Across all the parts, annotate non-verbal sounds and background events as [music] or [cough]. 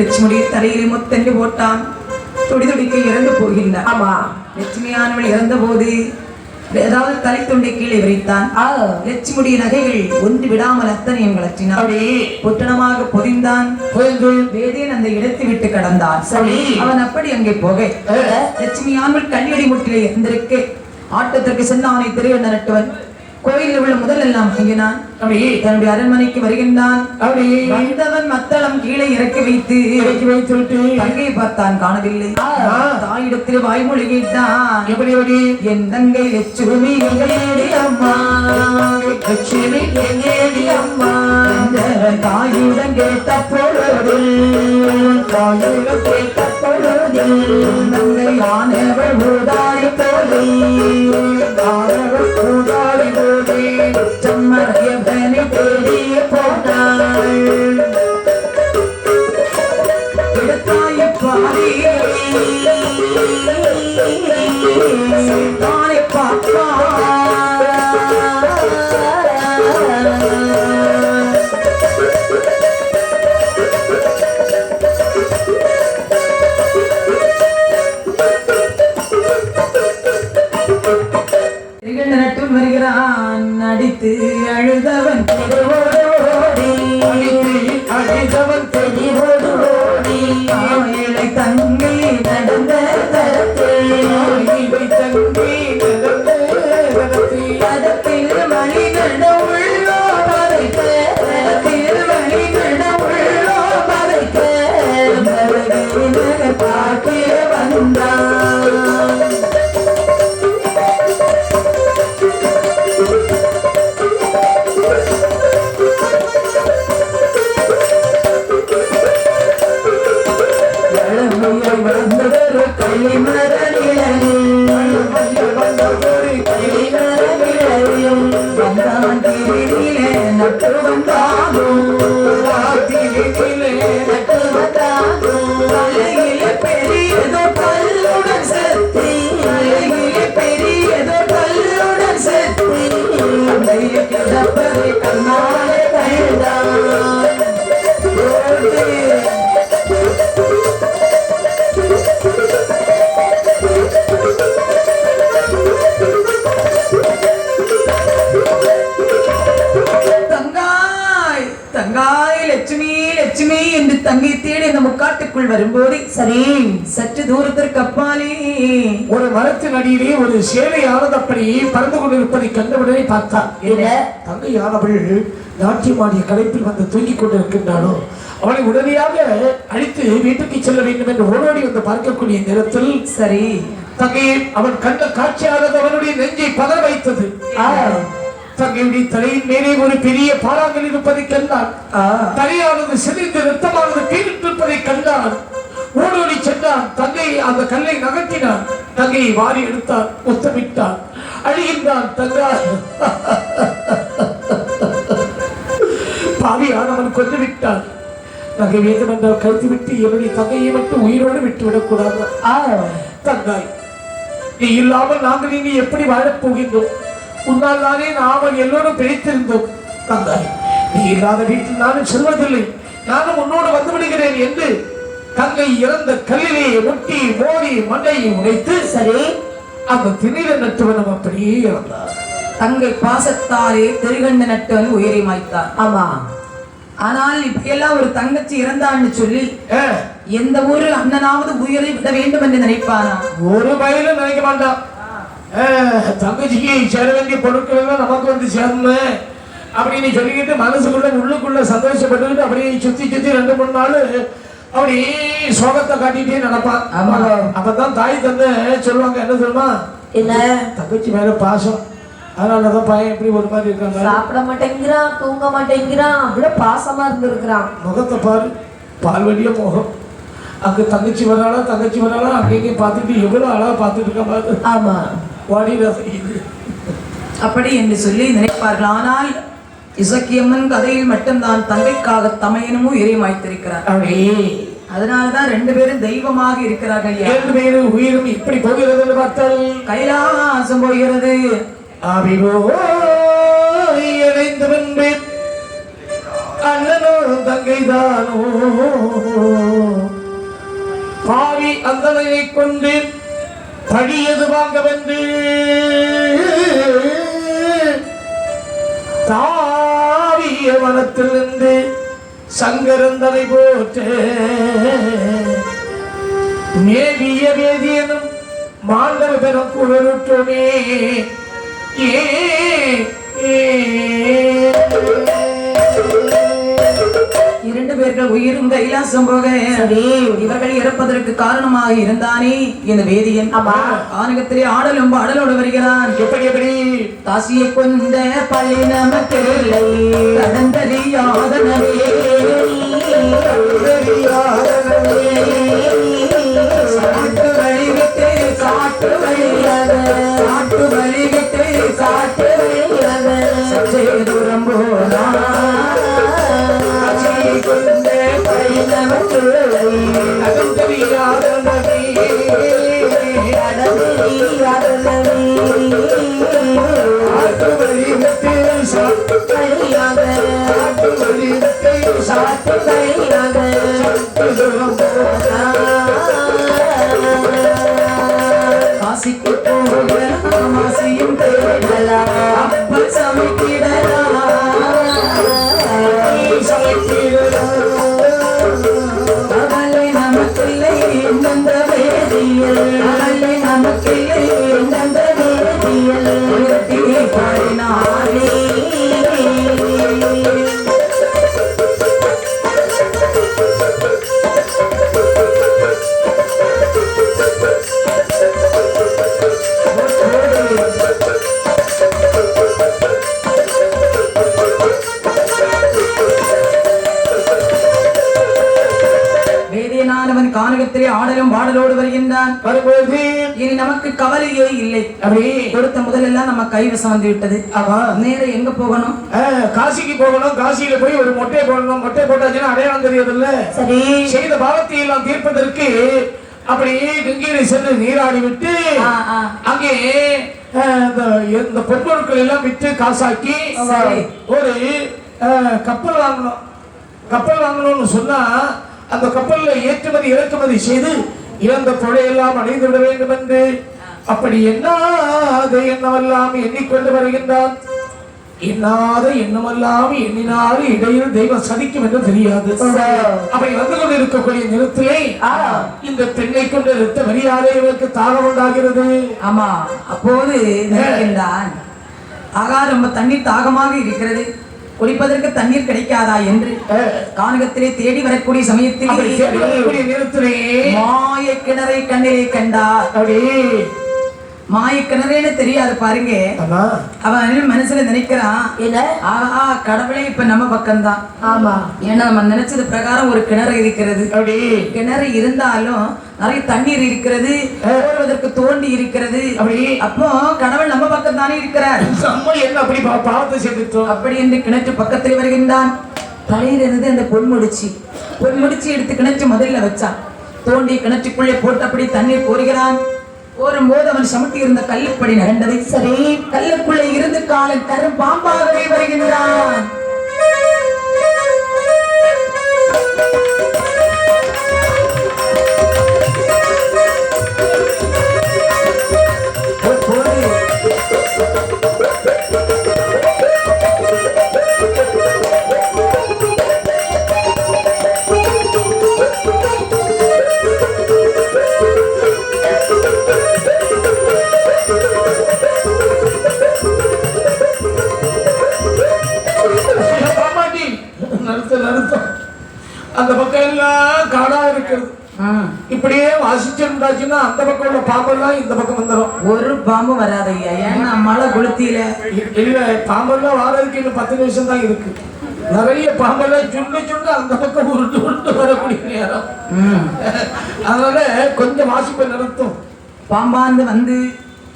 லட்சுமணி தரையில் முத்தென்று போட்டான். துடி துடிக்க இறந்து போகின்றான். ஆமா. லட்சுமியானவள் இறந்த போது ஏதாவது தலை துண்டை கீழே விரித்தான். லட்சுமியுடைய நகைகள் ஒன்று விடாமல் அத்தனையும் கலற்றினான் பொட்டணமாக பொதிந்தான். வேதேன் அந்த இடத்தை விட்டு கடந்தான். சரி. அவன் அப்படி அங்கே போக. லட்சுமி ஆண்கள் கல்லியடி முட்டிலே இருந்திருக்க. ஆட்டத்திற்கு சென்னானை திரையண்ண நட்டுவன். கோயிலில் உள்ள முதல் எல்லாம் அப்படி தன்னுடைய அரண்மனைக்கு வருகின்றான். வந்தவன் மத்தளம் கீழே இறக்கி வைத்து இறக்கி வைத்து தங்கையை பார்த்தான் காணவில்லை. தாயிடத்தில் வாய்மொழி கேட்டான் எப்படி எப்படி? என் தங்கை லட்சுமி அம்மா. லட்சுமி எங்கேடி அம்மா. தாயுடன் கேட்ட பொழுதில் தாயுடன் கேட்ட பொழுதில் தங்கை ஆனவள் ஊதாரி மரத்தின் அடியிலே ஒரு சேலையானது அப்படி பறந்து கொண்டிருப்பதை கண்டவுடனே பார்த்தார் என்ன? தங்கையானவள் நாட்டியமாடிய களைப்பில் வந்து தூங்கிக் கொண்டிருக்கின்றாளோ? அவளை உடனடியாக அழித்து வீட்டுக்கு செல்ல வேண்டும் என்று ஓடோடி வந்து பார்க்கக்கூடிய நேரத்தில் சரி. தங்கையை அவன் கண்ட காட்சியானது அவனுடைய நெஞ்சை பதற வைத்தது. ஆ. தங்கையுடைய தலையின் மேலே ஒரு பெரிய பாறாங்கல் இருப்பதை கண்டான். தலையானது சிதைந்து ரத்தமானது பீரிட்டிருப்பதை கண்டான். ஓடோடி சென்றான். தங்கை அந்த கல்லை நகர்த்தினான். தங்கையை வாரி எடுத்தான் முத்தமிட்டான். அழுகின்றான் தங்கா. பாவியானவன் கொண்டு விட்டான் தங்கை வேண்டும் என்றால் கருத்து விட்டு என்னுடைய தங்கையை மட்டும் உயிரோடு விட்டு விடக்கூடாது ஆ தங்காய் நீ இல்லாமல் நாங்கள் இனி எப்படி வாழப் போகின்றோம் உன்னால் தானே நாமல் எல்லோரும் பிழைத்திருந்தோம். தங்காய் நீ இல்லாத வீட்டில் நானும் செல்வதில்லை. நானும் உன்னோடு வந்து விடுகிறேன் என்று தங்கை இறந்த கல்லிலே முட்டி மோதி மண்டையை உடைத்து சரி. அந்த திணில நட்டுவனம் அப்படியே இறந்தார். தங்கை பாசத்தாலே திருகண்ட நட்டவன் உயிரை மாய்த்தான் ஆமா. ஆனால் இப்படியெல்லாம் ஒரு தங்கச்சி இறந்தான்னு சொல்லி ஏ, எந்த ஒரு அண்ணனாவது உயிரை விட வேண்டும் என்று நினைப்பானா? ஒரு பயிலும் நினைக்க மாட்டான். தங்கச்சிக்கு சேர வேண்டிய பொருட்கள் எல்லாம் நமக்கு வந்து சேரணும் அப்படின்னு சொல்லிக்கிட்டு மனசுக்குள்ள உள்ளுக்குள்ள சந்தோஷப்பட்டுக்கிட்டு அப்படியே சுத்தி சுத்தி ரெண்டு மூணு நாள் அப்படியே சோகத்தை காட்டிட்டே நடப்பான். அப்பதான் தாய் தந்தை சொல்லுவாங்க என்ன சொல்லுமா என்ன? தங்கச்சி மேல பாசம். அதனாலதான் பையன் எப்படி ஒரு மாதிரி இருக்காங்க சாப்பிட மாட்டேங்கிறான் தூங்க மாட்டேங்கிறான் அவ்வளவு பாசமா இருந்திருக்கிறான். முகத்தை பாரு பால்வழிய முகம். அங்க தங்கச்சி வராளா தங்கச்சி வராளா அங்கேயும் பார்த்துட்டு எவ்வளவு அழகா பார்த்துட்டு இருக்க பாரு. ஆமா. செய்யுது அப்படி என்று சொல்லி நினைப்பார்கள். ஆனால் இசக்கியம்மன் கதையில் மட்டும்தான் தங்கைக்காக தமையனும் உயிரை மாய்த்திருக்கிறார் அதனாலதான் ரெண்டு பேரும் தெய்வமாக இருக்கிறார்கள். இரண்டு பேரும் உயிரும் இப்படி போகிறது என்று பார்த்தால். கைலாசம் போகிறது. இணைந்த பின்பு அண்ணனோ தங்கைதானோ? அந்தனையை கொண்டு பழியது வாங்க வந்து தாவிய வனத்திலிருந்து சங்கரந்தனை போற்று மேவிய வேதியனும் மாண்டவ பெறும் குழலுற்றோமே ஏ ஏ. இரண்டு பேர்கள் உயிரும் கைலாசம் போக. இவர்கள் இறப்பதற்கு காரணமாக இருந்தானே இந்த வேதியன். ஆமா. ஆனகத்திலே ஆடலும் பாடலோடு வருகிறான். எப்படி எப்படி? காசியை கொண்ட பழி நமக்கில்லை கடந்தறியாதனவே காட்டு வழி கவலையே இல்லை. அப்படி கொடுத்த முதலெல்லாம் நம்ம கைவசம் வந்து விட்டது. ஆமா நேரம் எங்க போகணும்? காசிக்கு போகணும். காசியில போய் ஒரு மொட்டை போடணும். மொட்டை போட்டாச்சுன்னா அடையாளம் தெரியாதுல்ல? சரி. செய்த பாவத்தை எல்லாம் தீர்ப்பதற்கு அப்படியே கங்கையில சென்று நீராடி விட்டு. அங்கே இந்த பொருட்கள் எல்லாம் விட்டு காசாக்கி. ஒரு கப்பல் வாங்கணும். கப்பல் வாங்கணும்னு சொன்னா அந்த கப்பல்ல ஏற்றுமதி இறக்குமதி செய்து இழந்த தொகையெல்லாம் அடைந்து விட வேண்டும் என்று அப்படி எண்ணாத எண்ணமெல்லாம் எண்ணிக்கொண்டு வருகின்றான்? எண்ணாத எண்ணமெல்லாம் எண்ணினால் இடையில் தெய்வம் சதிக்கும் என்று தெரியாது. அப்படி வந்து கொண்டு இருக்கக்கூடிய நிறுத்திலே இந்த பெண்ணை கொண்டு நிறுத்த வரியாலே இவருக்கு தாகம் உண்டாகிறது. ஆமா. அப்போது ஆகா ரொம்ப தண்ணீர் தாகமாக இருக்கிறது. குடிப்பதற்கு தண்ணீர் கிடைக்காதா என்று கானகத்திலே தேடி வரக்கூடிய சமயத்தில் மாய கிணறை கண்ணிலே கண்டார். மாய கிணறேன்னு தெரியாது பாருங்க. ஆமா அவன் மனசுல நினைக்கிறான் ஆஹா கடவுளே இப்ப நம்ம பக்கம்தான். ஆமா. ஏன்னா நம்ம நினைச்சது பிரகாரம் ஒரு கிணறு இருக்கிறது. அப்படி. கிணறு இருந்தாலும் நிறைய தண்ணீர் இருக்கிறது ஓடுவதற்கு தோண்டி இருக்கிறது. அப்படி. அப்போ கடவுள் நம்ம பக்கம் தானே இருக்கிறார் அப்படி பாவத்தை செய்துட்டோம் அப்படி என்று கிணற்று பக்கத்தில் வருகின்றான். தலையில் இருந்து அந்த பொன்முடிச்சு பொன்முடிச்சு எடுத்து கிணற்று முதல்ல வச்சான். தோண்டி கிணற்றுக்குள்ளே போட்டு அப்படி தண்ணீர் கோருகிறான் கோரும் போது அவன் சமட்டி இருந்த கல்லுப்படி நடந்தது சரி கல்லுக்குள்ளே இருந்து காலன் கரும் பாம்பாகவே வருகின்றான் இப்படியே வாசிச்சிருந்தாச்சுன்னா அந்த பக்கம் உள்ள பாம்பெல்லாம் இந்த பக்கம் வந்துடும் ஒரு பாம்பு வராது ஐயா ஏன்னா மழை கொளுத்தியில? இல்ல பாம்பெல்லாம் வாரதுக்கு இன்னும் பத்து நிமிஷம் தான் இருக்கு. நிறைய பாம்பெல்லாம் சுண்டு சுண்டு அந்த பக்கம் உருண்டு உருண்டு வரக்கூடிய நேரம். ம். அதனால கொஞ்சம் வாசிப்பை நிறுத்தும். பாம்பாந்து வந்து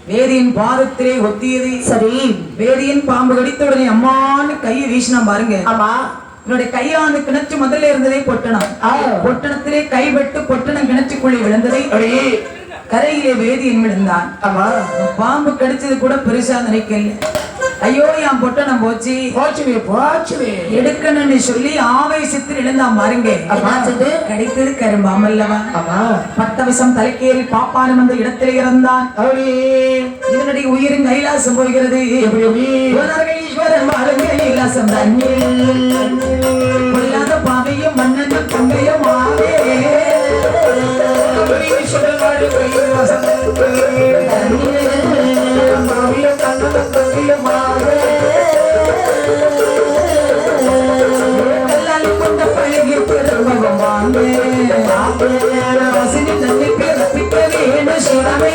வேதியின் பாதத்திலே ஒத்தியது. சரி. வேதியின் பாம்பு கடித்த உடனே அம்மான்னு கையை வீசினா பாருங்க. ஆமா. என்னுடைய கையாண்டு கிணற்று முதல்ல இருந்ததே பொட்டணம். பொட்டணத்திலே கைவிட்டு பொட்டணம் கிணற்றுக்குள்ளே விழுந்ததை கரையிலே வேதியன் விழுந்தான். பாம்பு கடிச்சது கூட பெருசா நினைக்கல. ஐயோ என் பொட்டணம் போச்சு. போச்சுனே போச்சுனே எடுக்கணும்னு சொல்லி ஆவேசத்தில் எழுந்தான் பாருங்க? கிடைத்தது கரும்பாமல்லவா ஆமா. பத்தவசம் தலைக்கேறி பாப்பானும் அந்த இடத்தில் இறந்தான். இதனுடைய உயிரின் கைலாசம் போகிறது. ஈஸ்வரன் வாழுங்க கைலாசம் தண்ணீர். பொல்லாத பாவையும் மன்னனும் தங்கையும் ஆவே. அப்படி சொல்லுவாடு கைலாசம் மாவியம் கண்ணனும் தங்கியுமாக கல்லால் கொண்ட பழகி பெருமகம் வாங்க வசனி தன்னை பிறப்பிக்க வேணும் சிவமே.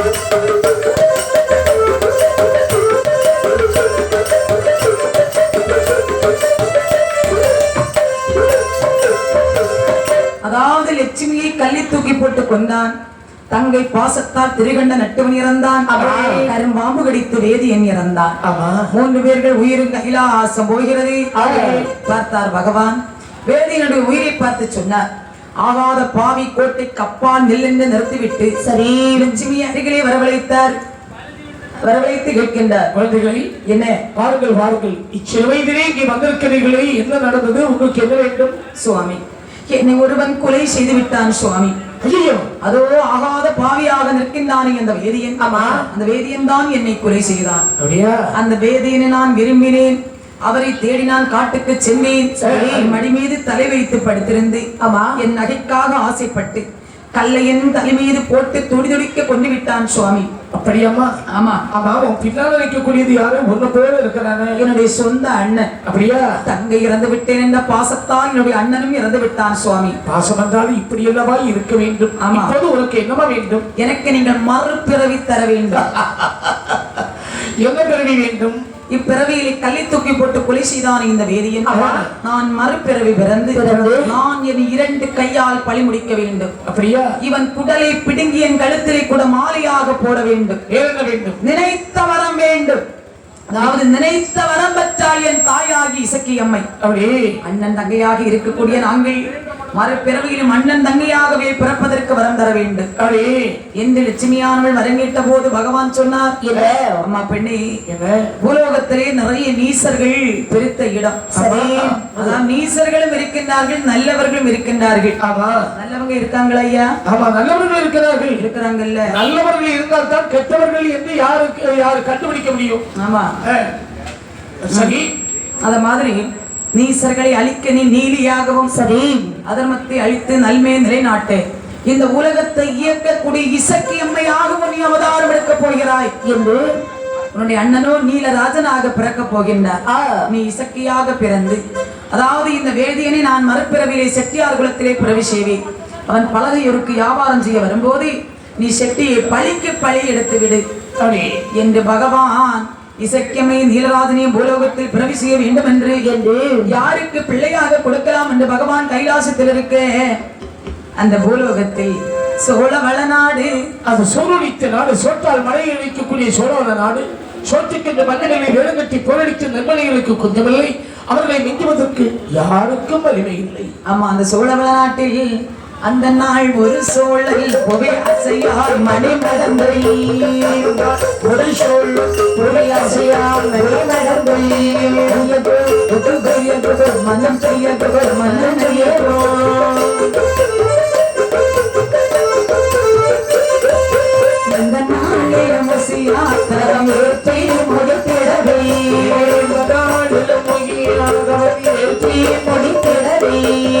கொண்டான். தங்கை பாசத்தால் திரிகண்ட நட்டுவன் இறந்தான். கரும்பாம்பு கடித்து வேதியன் இறந்தான். மூன்று பேர்கள் உயிரும் கைலாசம் போகிறது. பார்த்தார் பகவான். வேதியனுடைய உயிரை பார்த்து சொன்னார். ஆகாத பாவி கோட்டை கப்பால் நெல்லென்று நிறுத்திவிட்டு சரி. லட்சுமி அருகிலே வரவழைத்தார். வரவழைத்து கேட்கின்றார் குழந்தைகளை என்ன? வாருங்கள் வாருங்கள். இச்சிறு வயதிலே இங்கே வந்திருக்கிறீர்களே. என்ன நடந்தது? உங்களுக்கு என்ன வேண்டும்? சுவாமி என்னை ஒருவன் கொலை செய்து விட்டான் சுவாமி. அதோ ஆகாத பாவியாக நிற்கின்றானே அந்த வேதியன். ஆமா. அந்த வேதியன் தான் என்னை கொலை செய்தான். அப்படியா? அந்த வேதியனை நான் விரும்பினேன். அவரை தேடி நான் காட்டுக்கு சென்றேன் என் மடி மீது தலை வைத்து படுத்திருந்து ஆமா. என் நகைக்காக ஆசைப்பட்டு கல்லை என் தலை மீது போட்டு துடி துடிக்க கொண்டு விட்டான் சுவாமி. அப்படியாம்மா? ஆமா. ஆமா உன் பின்னால நிற்கக்கூடியது யாரு? ஒன்னு போல இருக்கிறானே. என்னுடைய சொந்த அண்ணன். அப்படியா? தங்கை இறந்து விட்டேன் என்ற பாசத்தால் என்னுடைய அண்ணனும் இறந்து விட்டான் சுவாமி. பாசம் என்றால் இப்படி அல்லவா இருக்க வேண்டும். ஆமா. உனக்கு என்னவா வேண்டும்? எனக்கு நீங்கள் மறுபிறவி தர வேண்டும். [laughs] என்ன பிறவி வேண்டும்? இப்பிறவியிலே கல்லை தூக்கி போட்டு கொலை செய்தான் இந்த வேதியன். நான் மறுபிறவி பிறந்து? நான் என் இரண்டு கையால் பழி முடிக்க வேண்டும். அப்படியா? இவன் குடலை பிடுங்கி என் கழுத்திலே கூட மாலையாக போட வேண்டும். நினைத்த வரம் வேண்டும். அதாவது நினைத்த வரம் பெற்றால் என் தாயாகி இசக்கி அம்மை. அப்படி அண்ணன் தங்கையாக இருக்கக்கூடிய நாங்கள் மறுபிறவியிலும் அண்ணன் தங்கையாகவே பிறப்பதற்கு வரம் தர வேண்டும். அப்படி என்று லட்சுமியானவள் வரங்கேட்ட போது பகவான் சொன்னார் இல்ல அம்மா பெண்ணே பூலோகத்திலே நிறைய நீசர்கள் பிரித்த இடம். சரி. அதான் நீசர்களும் இருக்கின்றார்கள் நல்லவர்களும் இருக்கின்றார்கள். ஆமா. நல்லவங்க இருக்காங்களா ஐயா? ஆமா நல்லவர்கள் இருக்கிறார்கள். இருக்கிறாங்கல்ல. நல்லவர்கள் இருந்தால் தான் கெட்டவர்கள் என்று யாருக்கு யாரு கண்டுபிடிக்க முடியும்? ஆமா. சரி அத மாதிரி நீசர்களை அழிக்க நீ நீலியாகவும் சரி அதர்மத்தை அழித்து நன்மையை நிலைநாட்டு. இந்த உலகத்தை இயக்கக்கூடிய இசக்கி அம்மையாகவும் நீ அவதாரம் எடுக்கப் போகிறாய் என்று உன்னுடைய அண்ணனோ நீலராஜனாக பிறக்கப் போகின்றார். ஆ, நீ இசக்கியாக பிறந்து அதாவது இந்த வேதியனை நான் மறுபிறவிலே செட்டியார் குலத்திலே பிறவி செய்வேன். அவன் பலகையூருக்கு வியாபாரம் செய்ய வரும்போது நீ செட்டியை பழிக்கு பழி எடுத்து விடு என்று பகவான் இசக்கியமை நீலராஜனை பூலோகத்தில் பிறவி செய்ய வேண்டும் என்று. என்று யாருக்கு பிள்ளையாக கொடுக்கலாம் என்று பகவான் கைலாசத்தில் இருக்க அந்த பூலோகத்தில் சோழ வளநாடு அது சோழனித்த நாடு சோற்றால் மழையை வைக்கக்கூடிய சோழவன நாடு. சோற்றுக்கின்ற மன்னர்களை வேலுங்கட்டி போரடித்த நண்பனைகளுக்கு கொஞ்சமில்லை அவர்களை மிஞ்சுவதற்கு யாருக்கும் வலிமை இல்லை. ஆமா அந்த சோழ வளநாட்டில் அந்த நாள் ஒரு சோழல் புகை அசையார் மணி மடந்தை ஒரு சோழ் புகை அசையார் மணி மடந்தை மனம் செய்ய அந்த நாளே தரம் ஏற்றி முடித்திடவே. முடித்திடவே.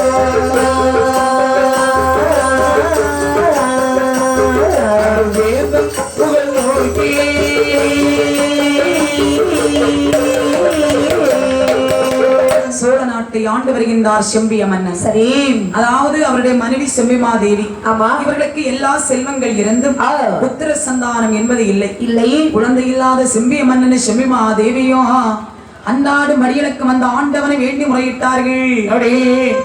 ஆண்டு வருகின்றார் செம்பிய மன்னன் சரி. அதாவது அவருடைய மனைவி செம்பிமாதேவி ஆமா. இவர்களுக்கு எல்லா செல்வங்கள் இருந்தும். புத்திர சந்தானம் என்பது இல்லை. இல்லை. குழந்தை இல்லாத செம்பிய மன்னன் செம்பிமா தேவியும் அந்தாடு மடியனுக்கு வந்த ஆண்டவனை வேண்டி முறையிட்டார்கள். அப்படியே.